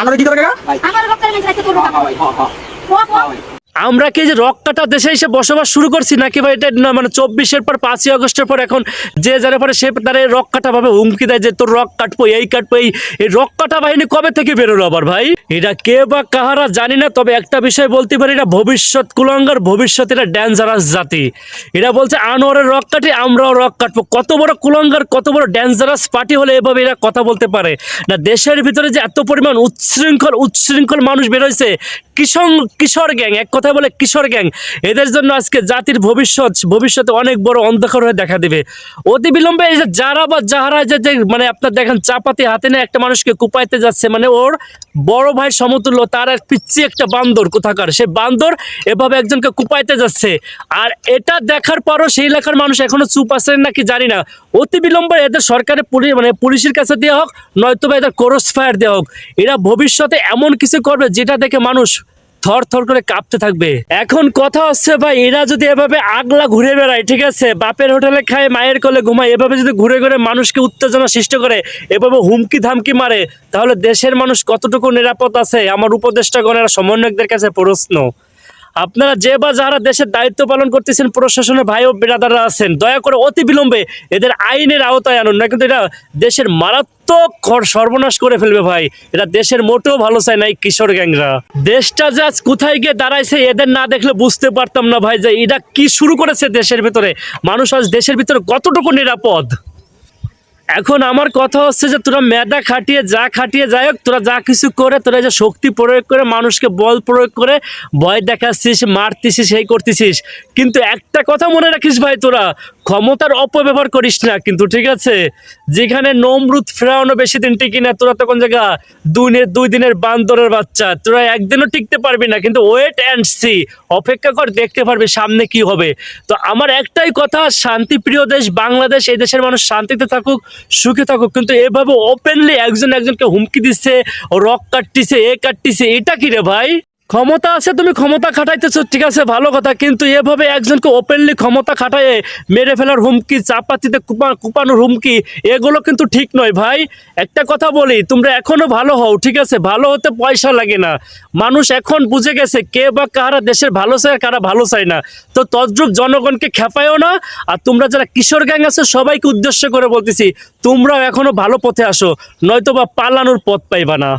আমরা কি দরকার? আমার রক্তের মেয়ে রাখতে করব কো কো আমরা কি যে রক কাটা দেশে এসে বসবাস শুরু করছি নাকি ভাই এটা না মানে চব্বিশের পর পাঁচই আগস্টের পর এখন যে যারা পরে সে তারা রক কাটা ভাবে হুমকি দেয় যে তোর রক কাটবো, এই কাটবো, এই এই রক কাটা বাহিনী কবে থেকে বেরোলো আবার ভাই? এটা কে বা কাহারা জানি না, তবে একটা বিষয় বলতে পারি, এটা ভবিষ্যৎ কুলঙ্গার, ভবিষ্যৎ এটা ডেঞ্জারাস জাতি। এরা বলছে, আনোয়ারের রক কাটি, আমরাও রক কাটবো। কত বড় কুলঙ্গার, কত বড় ডেঞ্জারাস পার্টি হলে এভাবে এরা কথা বলতে পারে? না, দেশের ভিতরে যে এত পরিমাণ উচ্ছৃঙ্খল উচ্ছৃঙ্খল মানুষ বেরোইছে কিশোর কিশোর গ্যাং, এক কথায় বলে কিশোর গ্যাং। এদের জন্য আজকে জাতির ভবিষ্যৎ, ভবিষ্যতে অনেক বড় অন্ধকার হয়ে দেখা দেবে। অতি বিলম্বে এই যে যারা বা যাহারা যে মানে আপনার দেখেন চাপাতি হাতে নিয়ে একটা মানুষকে কুপাইতে যাচ্ছে মানে ওর বড় ভাই সমতুল্য, তার এক পিচ্ছি একটা বান্দর কোথাকার, সে বান্দর এভাবে একজনকে কুপাইতে যাচ্ছে। আর এটা দেখার পরও সেই এলাকার মানুষ এখনও চুপ আছেন নাকি জানি না। অতি বিলম্বে এদের সরকারের পুলিশ মানে পুলিশের কাছে দেওয়া হোক নয়তো বা এদের কোরস ফায়ার দেওয়া হোক। এরা ভবিষ্যতে এমন কিছু করবে যেটা দেখে মানুষ থর থর করে কাঁপতে থাকবে। এখন কথা হচ্ছে ভাই, এরা যদি এভাবে আগলা ঘুরে বেড়ায়, ঠিক আছে? বাপের হোটেলে খায়, মায়ের কলে ঘুমায়, এভাবে যদি ঘুরে ঘুরে মানুষকে উত্তেজনা সৃষ্টি করে, এভাবে হুমকি ধামকি মারে, তাহলে দেশের মানুষ কতটুকু নিরাপদ আছে? আমার উপদেষ্টাগণের সমন্বয়কদের কাছে প্রশ্ন। আপনারা যে বা যারা দেশের দায়িত্ব পালন করতেছেন, প্রশাসনের ভাই ও বিরাদাররা আছেন, দয়া করে অতি বিলম্বে এদের আইনের আওতায় আনুন। না কিন্তু এটা দেশের মারাত্মক খর- সর্বনাশ করে ফেলবে ভাই। এটা দেশের মোটেও ভালো চায় নাই কিশোর গ্যাংরা। দেশটা যে কোথায় গিয়ে দাঁড়াইছে, এদের না দেখলে বুঝতে পারতাম না ভাই যে এটা কি শুরু করেছে দেশের ভিতরে। মানুষ আজ দেশের ভিতরে কতটুকু নিরাপদ? এখন আমার কথা হচ্ছে যে তোরা মেধা খাটিয়ে, যা খাটিয়ে যাই হোক, তোরা যা কিছু করে, তোরা যে শক্তি প্রয়োগ করে, মানুষকে বল প্রয়োগ করে, ভয় দেখাচ্ছিস, মারতেছিস, সেই করতেছিস। কিন্তু একটা কথা মনে রাখিস ভাই তোরা ক্ষমতার অপব্যবহার করিস না, কিন্তু ঠিক আছে? যেখানে নমরুদ ফেরানো বেশি দিন টিকি না, তোরা তখন জায়গা দুই দুই দিনের বান্দরের বাচ্চা, তোরা একদিনও টিকতে পারবি না, কিন্তু ওয়েট অ্যান্ড সি অপেক্ষা কর, দেখতে পারবি সামনে কি হবে। তো আমার একটাই কথা শান্তিপ্রিয় দেশ বাংলাদেশ, এই দেশের মানুষ শান্তিতে থাকুক, সুখে থাকুক, কিন্তু এভাবে ওপেনলি একজন একজনকে হুমকি দিচ্ছে, রক কাটতিছে, এ কাটতিছে, এটা কি রে ভাই? ক্ষমতা আছে, তুমি ক্ষমতা খাটাইতেছো, ঠিক আছে, ভালো কথা, কিন্তু এভাবে একজনকে ওপেনলি ক্ষমতা খাটায়ে মেরে ফেলার হুমকি, চাপাতিতে কুপা, কুপানোর হুমকি, এগুলো কিন্তু ঠিক নয় ভাই। একটা কথা বলি, তোমরা এখনও ভালো হও, ঠিক আছে, ভালো হতে পয়সা লাগে না। মানুষ এখন বুঝে গেছে কে বা কারা দেশের ভালো চায়, কারা ভালো চায় না। তো তদ্রুপ জনগণকে খেপায়ও না, আর তোমরা যারা কিশোর গ্যাং আছে, সবাইকে উদ্দেশ্য করে বলতেছি, তোমরাও এখনও ভালো পথে আসো নয়তো বা পালানোর পথ পাইবা না।